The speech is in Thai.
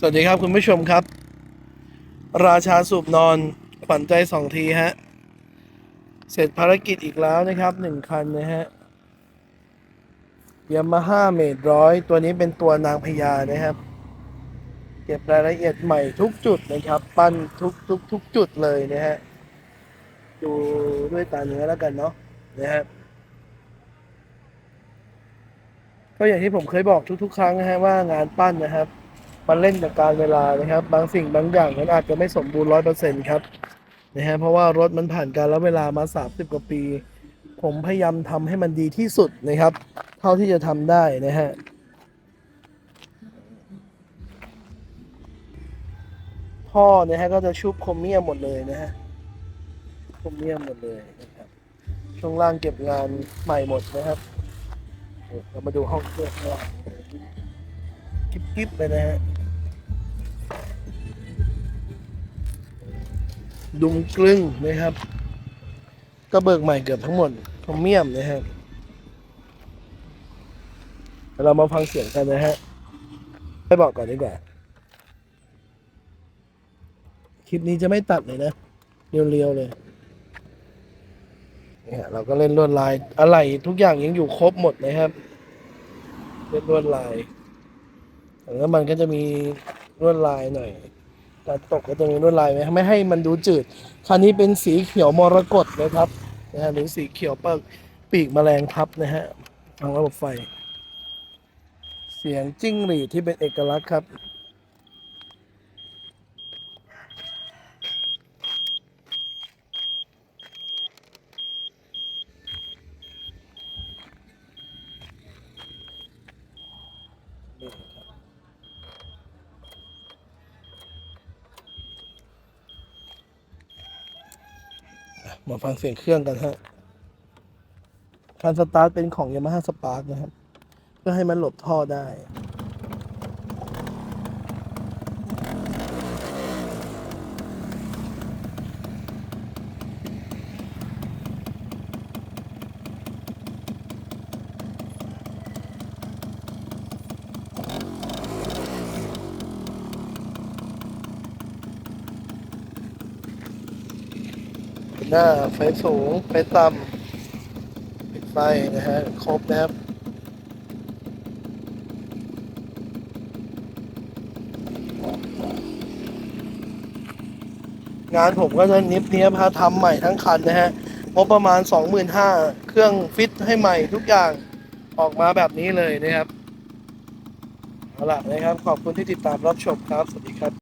สวัสดีครับคุณผู้ชมครับ ราชาสูบนอนขวัญใจสองทีฮะ เสร็จภารกิจอีกแล้วนะครับหนึ่งคันนะฮะยามาฮ่าเมดร้อยตัวนี้เป็นตัวนางพญานะครับ เก็บรายละเอียดใหม่ทุกจุดนะครับ ปั้นทุกทุกทุกจุดเลยนะฮะ ดูด้วยตาเนื้อแล้วกันเนาะนะฮะก็อย่างที่ผมเคยบอกทุก ๆ ครั้งนะฮะว่างานปั้นนะครับ มันเล่นกับการเวลานะครับ บางสิ่งบางอย่างมันอาจจะไม่สมบูรณ์ร้อยเปอร์เซ็นต์ครับนะฮะเพราะว่ารถมันผ่านการแล้วเวลามาสามสิบกว่าปี ผมพยายามทำให้มันดีที่สุดนะครับ เท่าที่จะทำได้นะฮะพ่อนะฮะก็จะชุบโครเมียมหมดเลยนะฮะโครเมียมหมดเลยนะครับช่วงล่างเก็บงานใหม่หมดนะครับเดี๋ยวเรามาดูห้องเครื่องข้างล่างกิ๊บๆเลยนะฮะ ดุมกลึงนะครับ ก็เบิกใหม่เกือบทั้งหมดพรเมียมนะครับเรามาฟังเสียงกันนะฮะไปบอกก่อนดีกว่า คลิปนี้จะไม่ตัดเลยนะ เรียวๆเลยเนี่ยเราก็เล่นลวดลายอะไรทุกอย่างยังอยู่ครบหมดนะครับ เล่นลวดลายแล้วมันก็จะมีลวดลายหน่อย จะตกก็จะมีลวดลายไหมไม่ให้มันดูจืด คันนี้เป็นสีเขียวมรกตนะครับนะฮะหรือสีเขียวเปิกปีกแมลงทับนะฮะทางระบบไฟ เสียงจิ้งหรีดที่เป็นเอกลักษณ์ครับ มาฟังเสียงเครื่องกันฮะการสตาร์ทเป็นของ Yamaha Spark นะครับ เพื่อให้มันหลบท่อได้ หน้าไฟสูง ไฟต่ำปิดไฟนะฮะ ครบนะครับงานผมก็จะนิบเนี้ยพาทำใหม่ทั้งคันนะฮะงบประมาณ 25,000เครื่องฟิตให้ใหม่ทุกอย่างออกมาแบบนี้เลยนะครับ เอาล่ะนะครับ ขอบคุณที่ติดตามรับชมครับ สวัสดีครับ